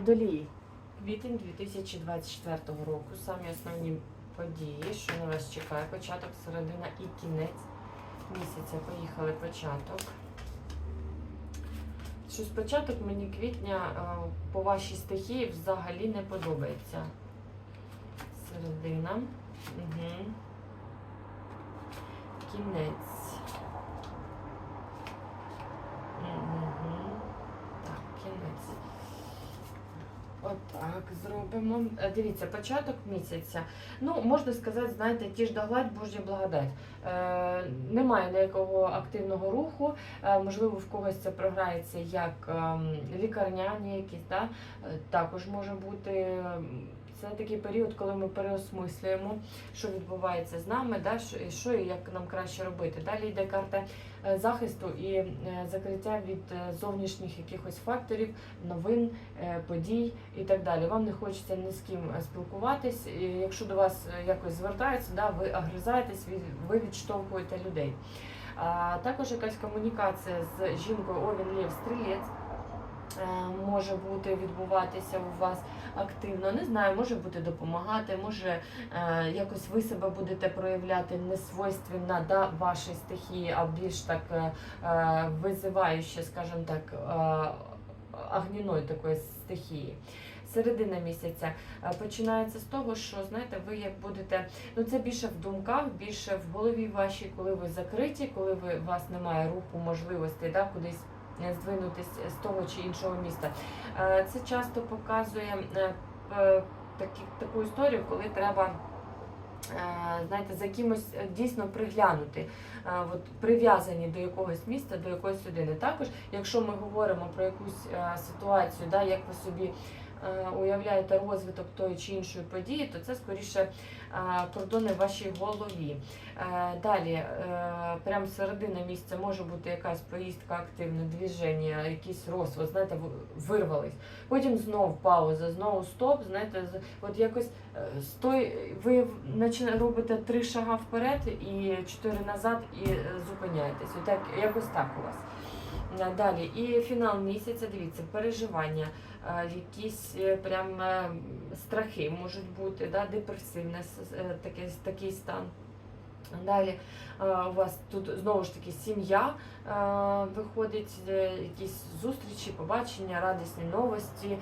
Водолії. Квітень 2024 року. Самі основні події, що на вас чекає. Початок, середина і кінець місяця. Поїхали початок. Щось початок мені квітня е, по вашій стихії взагалі не подобається. Середина. Угу. Кінець. Угу. Так, кінець. Отак зробимо. Е, Дивіться, початок місяця. Ну, можна сказати, знаєте, ті ж догладь, Божі благодать. Е, немає ніякого активного руху. Е, можливо, в когось це програється як е, лікарняні якісь, да? Е, також може бути. Це такий період, коли ми переосмислюємо, що відбувається з нами, да? і що і як нам краще робити. Далі йде карта е, захисту і е, закриття від е, зовнішніх якихось факторів, новин, подій і так далі. Вам не хочеться ні з ким спілкуватись. І якщо до вас якось звертаються, да, ви огризаєтесь, ви- ви відштовхуєте людей. А також якась комунікація з жінкою Овін Лєв Стрілець. Е, Може бути відбуватися у вас активно, не знаю, може бути допомагати, може е, якось ви себе будете проявляти не свойственно да, вашій стихії, а більш так е, визивающе, скажімо так, огняної такої стихії. Середина місяця починається з того, що знаєте, ви як будете, ну це більше в думках, більше в голові вашій, коли ви закриті, коли ви у вас немає руху, можливостей, да, кудись здвинутись з того чи іншого міста. Е, Це часто показує е, е, такі, таку історію, коли треба. е, Знаєте, за кимось е, дійсно приглянути, Е, от прив'язані до якогось міста, до якоїсь людини. Також, якщо ми говоримо про якусь е, ситуацію, да, як ви собі е, уявляєте розвиток тої чи іншої події, то це скоріше е, кордони в вашій голові. Е, Далі, е, прямо середина місяця може бути якась поїздка активне движення, якийсь розвиток, знаєте, вирвались. Потім знов пауза, знову стоп. Знаєте, от якось е, стой, ви робите три шага вперед і чотири назад, і е, зупиняєтесь. Отак, якось так у вас. Е, Далі, і фінал місяця, дивіться, переживання, е, якісь е, прям страхи можуть бути, да, депресивне такий стан. Далі у вас тут знову ж таки сім'я виходить, е, якісь зустрічі, побачення, радісні новості,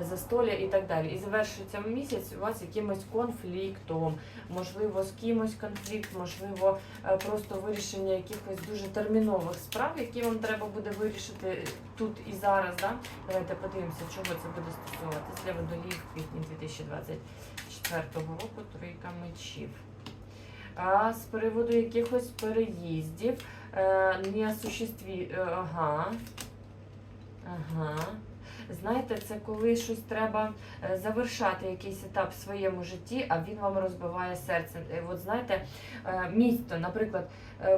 е, застолля і так далі. І завершується місяць у вас якимось конфліктом, можливо, з кимось конфлікт, можливо, е, просто вирішення якихось дуже термінових справ, які вам треба буде вирішити тут і зараз. Да? Давайте подивимося, чого це буде стосуватися для водолів в квітні 2024 року. Тройка мечів. А з приводу якихось переїздів, е, неосуществі... е, Ага. Ага. Знаєте, це коли щось треба е, завершати якийсь етап в своєму житті, а він вам розбиває серце. Е, От знаєте, місто, наприклад,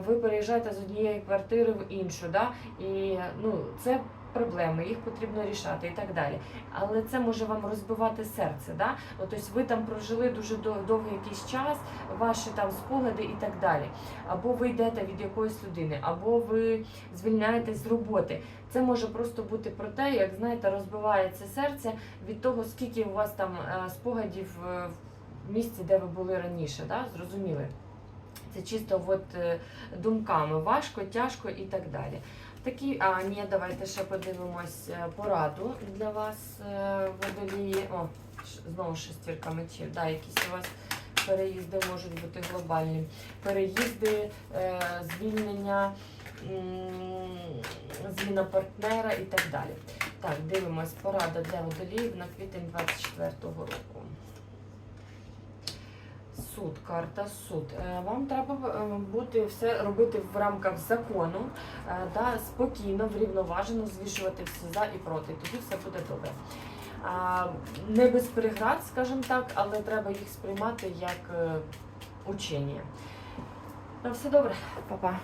ви переїжджаєте з однієї квартири в іншу, да? і ну, це проблеми, їх потрібно рішати і так далі. Але це може вам розбивати серце. Да? Ось ви там прожили дуже довгий якийсь час, ваші там спогади і так далі. Або ви йдете від якоїсь людини, або ви звільняєтесь з роботи. Це може просто бути про те, як знаєте, розбивається серце від того, скільки у вас там е, спогадів е, в місці, де ви були раніше. Да? Зрозуміли? Це чисто от, е, думками, важко, тяжко і так далі. Такі, а ні, давайте ще подивимось е, пораду для вас, е, водолії. О, знову шестірка мечів. Да, якісь у вас переїзди можуть бути глобальні. Переїзди, е, звільнення, зміна партнера і так далі. Так, дивимось порада для водоліїв на квітень 24-го року. Суд, карта суд. Е, Вам треба е, бути все робити в рамках закону, е, да, спокійно, врівноважено, звішувати всі за і проти. Тоді все буде добре. Не без преград, скажімо так, але треба їх сприймати як е, учення. На все добре, Па-па.